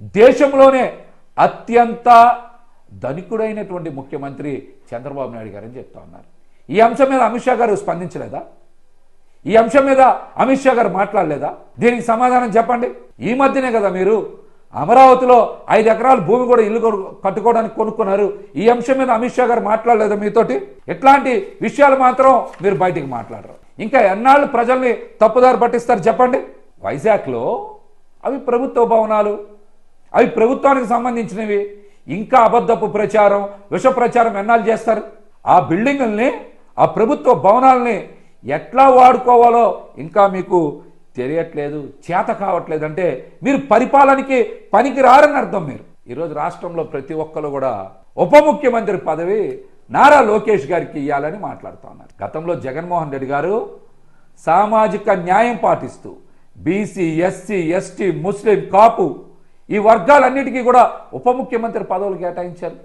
దేశంలోనే అత్యంత ధనికుడైనటువంటి ముఖ్యమంత్రి చంద్రబాబు నాయుడు గారని చెప్తా ఉన్నారు. ఈ అంశం మీద అమిత్ షా గారు స్పందించలేదా? ఈ అంశం మీద అమిత్ షా గారు మాట్లాడలేదా? దీనికి సమాధానం చెప్పండి. ఈ మధ్యనే కదా మీరు అమరావతిలో ఐదు ఎకరాల భూమి కూడా ఇల్లు కట్టుకోవడానికి కొనుక్కున్నారు. ఈ అంశం మీద అమిత్ షా గారు మాట్లాడలేదా మీతోటి? ఎట్లాంటి విషయాలు మాత్రం మీరు బయటికి మాట్లాడరు. ఇంకా ఎన్నాళ్ళు ప్రజల్ని తప్పుదారి పట్టిస్తారు చెప్పండి? వైజాగ్లో అవి ప్రభుత్వ భవనాలు. అవి ప్రభుత్వానికి సంబంధించినవి. ఇంకా అబద్ధపు ప్రచారం విష ప్రచారం ఎన్నాళ్ళు చేస్తారు? ఆ బిల్డింగుల్ని ఆ ప్రభుత్వ భవనాల్ని ఎట్లా వాడుకోవాలో ఇంకా మీకు తెలియట్లేదు చేత కావట్లేదు అంటే మీరు పరిపాలనకి పనికి రారని అర్థం మీరు. ఈరోజు రాష్ట్రంలో ప్రతి ఒక్కరు కూడా ఉప ముఖ్యమంత్రి పదవి నారా లోకేష్ గారికి ఇవ్వాలని మాట్లాడుతూ ఉన్నారు. గతంలో జగన్మోహన్ రెడ్డి గారు సామాజిక న్యాయం పాటిస్తూ BC SC ST Muslim Kapu ఈ వర్గాలన్నిటికీ కూడా ఉప ముఖ్యమంత్రి పదవులు కేటాయించారు.